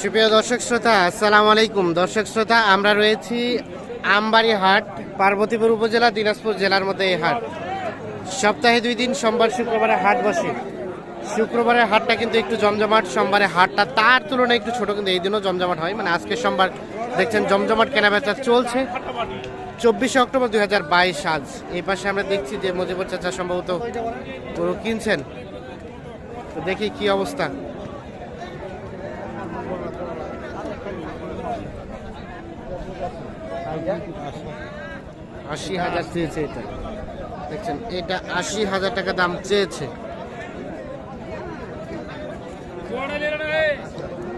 সুপ্রিয় দর্শক শ্রোতা, আসসালামু আলাইকুম। দর্শক শ্রোতা, আমরা রয়েছি আমবাড়ি হাট পার্বতীপুর উপজেলা, দিনাজপুর জেলার মধ্যে এই হাট। সপ্তাহে দুই দিন, সোমবার, শুক্রবারে হাট বসে। শুক্রবারের হাটটা কিন্তু একটু জমজমাট সোমবারে হাটটা তার তুলনায় একটু ছোট, কিন্তু এই দিনও জমজমাট হয়। মানে আজকে সোমবার, দেখছেন, জমজমাট কেনাবেচা চলছে। চব্বিশে অক্টোবর দুই হাজার বাইশ আজ। এই পাশে আমরা দেখছি যে মজিবুর চাচা সম্ভবত কিনছেন। তো দেখি কি অবস্থা। আশি হাজার চেয়েছে এটা। দেখছেন এটা আশি হাজার টাকা দাম চেয়েছে।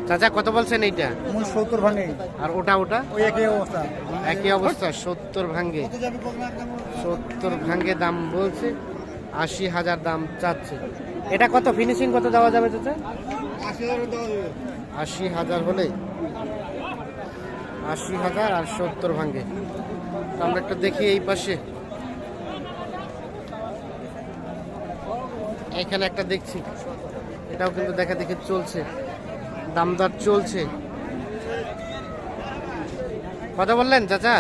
চাচা কত বলছেন এইটা? সত্তর ভাঙে। আর ওটা ওটা? ওই একই অবস্থা। একই অবস্থা সত্তর ভাঙ্গে সত্তর ভাঙ্গে দাম বলছে আশি হাজার দাম চাচ্ছে। এটা কত? ফিনিশিং কত দেওয়া যাবে চাচা? আশি হাজার হলে। আশি হাজার আর সত্তর ভাঙ্গে আমরা একটা দেখি এই পাশে। এখানে একটা দেখছি। এটাও কিন্তু দেখা দেখে চলছে। দামদার চলছে। কথা বললেন, চাচা?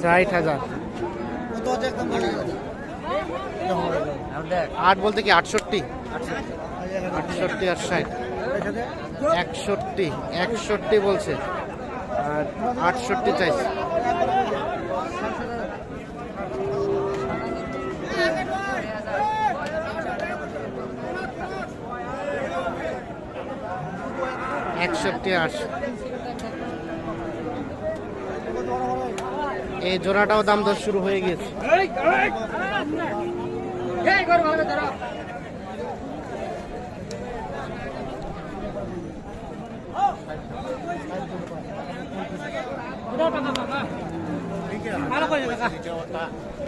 ষাট হাজার। আট বলতে কি আটষট্টি? আটষট্টি আর ষাট। একষট্টি একষট্টি বলছে আর আটষট্টি চাইছে একষট্টি আটশো এই জোড়াটাও দাম দর শুরু হয়ে গেছে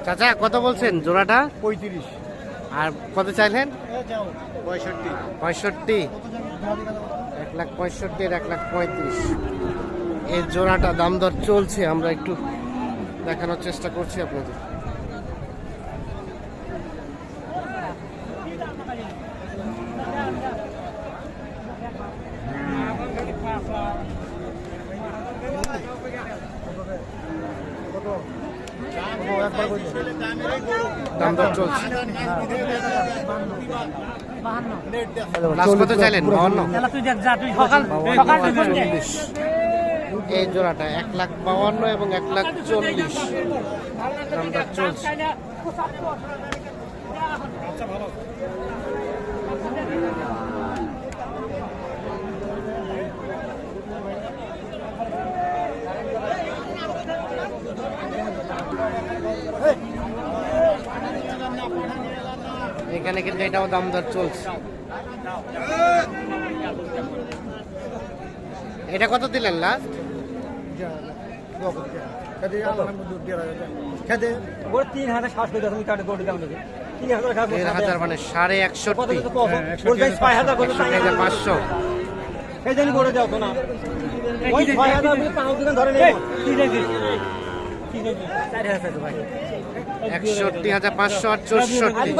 চাচা কত বলছেন জোড়াটা? পঁয়ত্রিশ। আর কত চাইলেন? পঁয়ষট্টি। পঁয়ষট্টি। এক লাখ পঁয়ষট্টি এক লাখ পঁয়ত্রিশ। এই জোড়াটা দাম দর চলছে আমরা একটু দেখানোর চেষ্টা করছি আপনাদের। দাম দর চলছে কত চাইলেন? বাউন্ন তুই দেখ যা তুই সকাল সকাল বাউন্ন চল্লিশ এই জোড়াটা এক লাখ বাউন্ন এবং এক লাখ চল্লিশ। দাম দর চলছে। এখানে কিন্তু এটাও দাম দর চলছে। এটা কত দিলেন লাস্ট তিন হাজার হাজার খাব দেড় হাজার মানে সাড়ে একষট্টি করে পাঁচশো। জন্য করে তো না। ওই ছয় হাজার ধরে নেই। একষট্টি হাজার পাঁচশো আর চৌষট্টি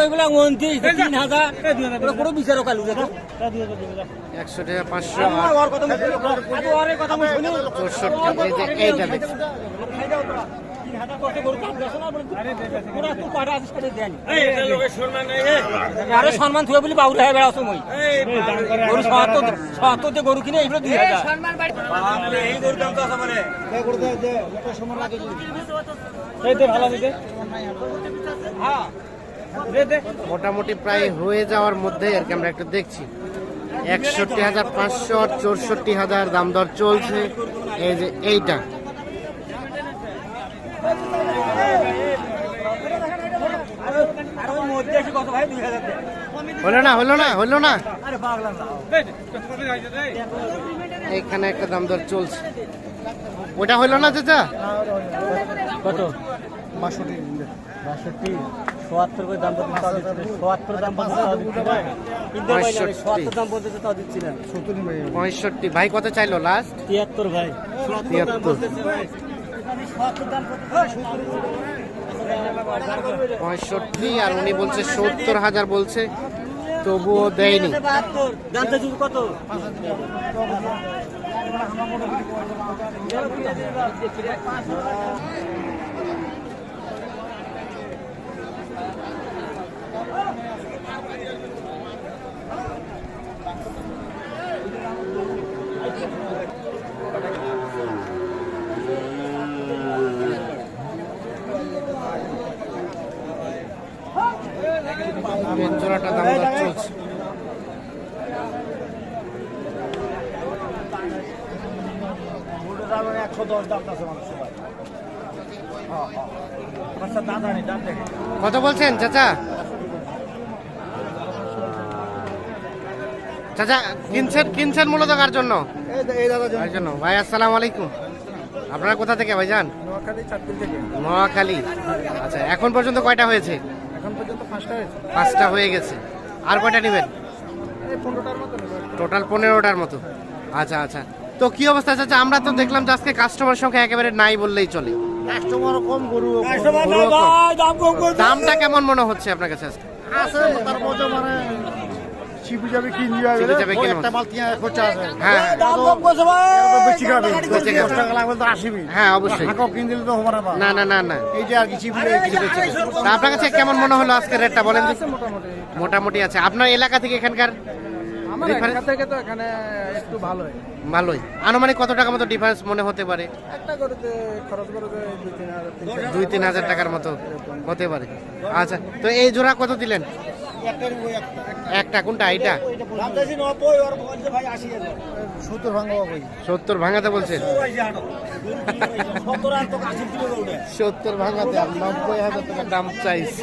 একষট্টি হাজার পাঁচশো আর চৌষট্টি। এইটা সম্মান গরু কিনে এইগুলো মোটামুটি প্রায় হয়ে যাওয়ার মধ্যে আর কি আমরা একটু দেখছি। একষট্টি হাজার পাঁচশো চৌষট্টি হাজার দাম দর চলছে। এই যে এইটা আর ওই মধ্যে এসে কত ভাই দুই হাজার দেয়। হলো না হলো না হলো না। আরে পাগলা না এখানে একটা দাম দর চলছে। ওটা হলো না চাচা? কত? বাষট্টি। সোয়াত্তর করে দাম। সোয়াত্তর দাম। সোয়াত্তর দাম তাও দিচ্ছি না। পঁয়ষট্টি। ভাই কত চাইলো লাস্ট তিয়াত্তর ভাই। তিয়াত্তর। পঁয়ষট্টি আর উনি বলছে সত্তর হাজার বলছে তবুও দেয়নি। কত এর জোড়াটা দাম দর চলছে একশো দশ দাম আছে মানুষ আচ্ছা কত বলছেন চাচা? চাচা কিনছেন কিনছেন মূলত কার জন্য? এই ভাই আসসালামু আলাইকুম। আপনারা কোথা থেকে ভাই যান নোয়াখালী। আচ্ছা এখন পর্যন্ত কয়টা হয়েছে? এখন পর্যন্ত পাঁচটা হয়ে গেছে। আর কয়টা নেবেন? টোটাল পনেরোটার মতো। আচ্ছা আচ্ছা। তো কি অবস্থা চাচা আমরা তো দেখলাম যে আজকে কাস্টমার সংখ্যা একেবারে নাই বললেই চলে। কাস্টমার কম গরু দামটা কেমন মনে হচ্ছে আপনার কাছে আজকে? আছে তার মধ্যে মানে শিবু যাবে কিনবি যাবে যাবে কিনবো। একটা মাল তিন খরচা আছে। হ্যাঁ। হ্যাঁ। দাম কম করছে ভাই বেশি খাবি। বেশি খাবে। দশ টাকা লাগবে তো আসিবি হ্যাঁ অবশ্যই। কিন দিলে তো হবে না না না না না। এই যে আর কি কিছু আপনার কাছে কেমন মনে হলো আজকে রেটটা বলেন মোটামুটি আছে। আপনার এলাকা থেকে এখানকার আমার Difference? থেকে তো এখানে একটু ভালোই। ভালোই। আনুমানিক কত টাকা মতো ডিফারেন্স মনে হতে পারে? একটা গরুতে খরচ গরুতে দুই তিন হাজার টাকার মতো হতে পারে। আচ্ছা তো এই জোড়া কত দিলেন? একটা নিবো, একটা। একটা কোনটা? এইটা? সত্তর ভাঙাতে বলছেন সত্তর ভাঙাতে নব্বই হাজার টাকা দাম চাইছে।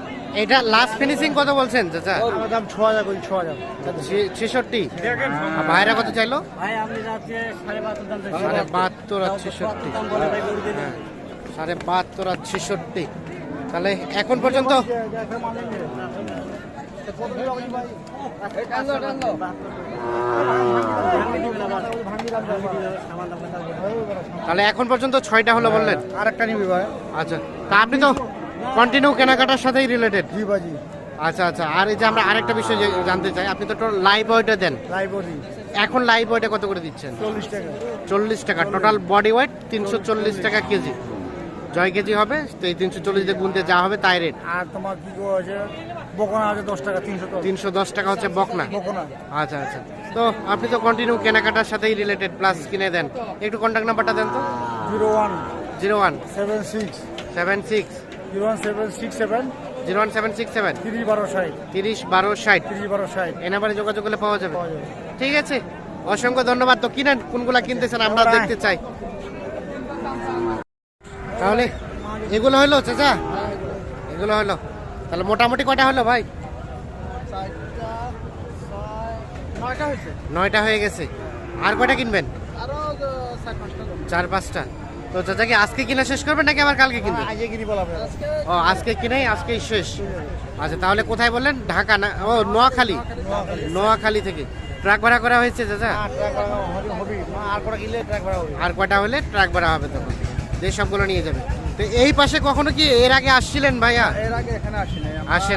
এটা লাস্ট ফিনিশিং কত বলছেন চাচা? আমার দাম ছ হাজার কই ছ হাজার। ছেষট্টি? ভাইরা কত চাইলো? ভাই সাড়ে বাহাত্তর আর ছেষট্টি। হ্যাঁ সাড়ে বাহাত্তর আর ছেষট্টি। তাহলে এখন পর্যন্ত তাহলে এখন পর্যন্ত ছয়টা হলো বললেন? আর একটা নিবি ভাই। আচ্ছা তা আপনি তো কন্টিনিউ কেনাকাটার সাথেই রিলেটেড জি বাজি আচ্ছা আচ্ছা। আর এই যে আমরা আরেকটা বিষয় জানতে চাই আপনি তো লাইভ ওয়েটে দেন। লাইব্রেরি এখন লাইভ ওয়েটে কত করে দিচ্ছেন? চল্লিশ টাকা। চল্লিশ টাকা। টোটাল বডি ওয়েট তিনশো চল্লিশ টাকা কেজি। জয় কেজি হবে তো এই তিনশো চল্লিশ দিয়ে গুনতে যা হবে তাই রেট আর তোমার কি গো আছে? বকনা আছে দশ টাকা তিনশো তিনশো দশ টাকা হচ্ছে বকনা। বকনা। আচ্ছা আচ্ছা। তো আপনি তো কন্টিনিউ কেনাকাটার সাথেই রিলেটেড প্লাস কিনে দেন। একটু কন্ট্যাক্ট নাম্বারটা দেন তো। Zero one. Zero one. Seven six. Seven six. Zero one seven six seven zero one seven six seven. তিরিশ বারো ষাট। তিরিশ বারো ষাট। তিরিশ বারো ষাট। নাম্বারে যোগাযোগ করলে পাওয়া যাবে। ঠিক আছে? অসংখ্য ধন্যবাদ। তো কিনেন কোনগুলা কিনতেছেন আমরা দেখতে চাই। তাহলে এগুলো হলো চাচা? এগুলো হলো। তাহলে মোটামুটি কয়টা হলো ভাই? নয়টা নয়টা হয়ে গেছে। আর কয়টা কিনবেন? চার পাঁচটা। তো চাচা কি আজকে কিনা শেষ করবেন নাকি আবার কালকে কিনবেন আজকে কিনি বলা আজকে ও আজকে কিনাই আজকেই শেষ। আচ্ছা তাহলে কোথায় বললেন? ঢাকা না? ও নোয়াখালী। নোয়াখালী। থেকে। ট্রাক ভাড়া করা হয়েছে চাচা? ট্রাক ভাড়া হবে হবে। না আর কটা কিনলে ট্রাক ভাড়া হবে। আর কটা হলে ট্রাক ভাড়া হবে তখন। যে সবগুলো নিয়ে যাবে। তো এই পাশে কখনো কি এর আগে আসছিলেন ভাইয়া? এর আগে এখানে আসি নাই। আসে।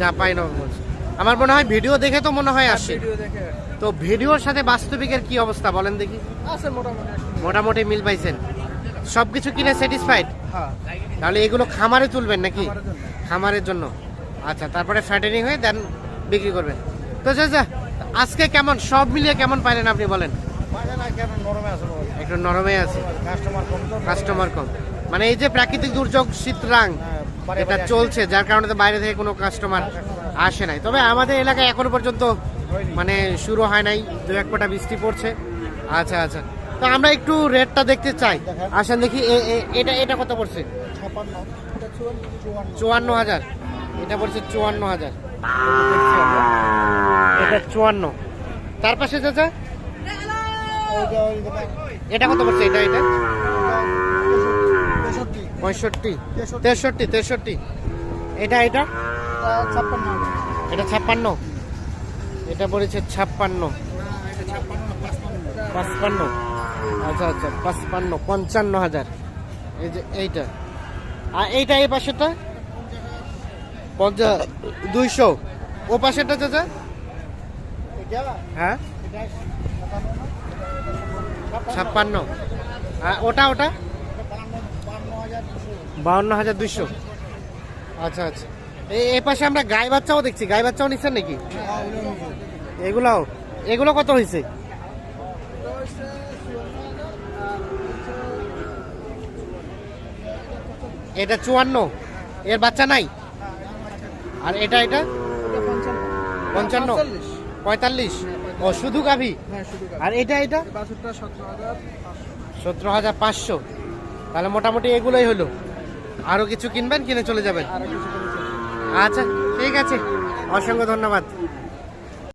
চাপাই নবগঞ্জ আমার মনে হয় ভিডিও দেখে তো মনে হয় ভিডিও দেখে। তো ভিডিওর সাথে বাস্তবিকের কি অবস্থা বলেন দেখি। আছে মোটামুটি। মোটামুটি মিল পাইছেন। সব কিছু কিনে স্যাটিসফাইড তাহলে এগুলো খামারে তুলবেন নাকি? খামারের জন্য। আচ্ছা তারপরে ফ্যাটেনিং হয়ে দেন বিক্রি করবেন। তো চাচা আজকে কেমন? সব মিলিয়ে কেমন পাইলেন আপনি বলেন। একটু নরমে আছে কাস্টমার কম মানে এই যে প্রাকৃতিক দুর্যোগ শীতরাং হ্যাঁ, এটা চলছে যার কারণে তো বাইরে থেকে কোনো কাস্টমার আসে নাই। তবে আমাদের এলাকায় এখনও পর্যন্ত মানে শুরু হয় নাই। দু এক ফোঁটা বৃষ্টি পড়ছে। আচ্ছা আচ্ছা। তো আমরা একটু রেটটা দেখতে চাই। আসেন দেখি এটা এটা কত পড়ছে? চুয়ান্ন হাজার। এটা পড়ছে চুয়ান্ন হাজার। এটা চুয়ান্ন। তার পাশে চাচা? এটা কত পড়ছে? এটা এটা? পঁয়ষট্টি। তেষট্টি। তেষট্টি এটা এটা? ছাপ্পান্ন এটা ছাপ্পান্ন। এটা পড়েছে ছাপ্পান্ন। পাঁচপান্ন। আচ্ছা আচ্ছা পাঁচপান্ন, পঞ্চান্ন হাজার। এই যে এইটা। আর এইটা এই পাশেরটা? পঞ্চাশ দুইশো। ও পাশেরটা চাচা? হ্যাঁ? ছাপ্পান্ন। আর ওটা ওটা? বাউন্ন হাজার দুইশো। আচ্ছা আচ্ছা। এই পাশে আমরা গাই বাচ্চাও দেখছি। গাই বাচ্চাও নিচ্ছেন নাকি? এগুলাও? এগুলো কত হয়েছে এটা চুয়ান্ন। এর বাচ্চা নাই? আর এটা এটা? পঞ্চান্ন। পঁয়তাল্লিশ। ও শুধু গাভী? হ্যাঁ আর এটা এটা? সতেরো হাজার পাঁচশো। তাহলে মোটামুটি এগুলোই হলো। আরও কিছু কিনবেন কিনে চলে যাবেন? আচ্ছা ঠিক আছে। অসংখ্য ধন্যবাদ।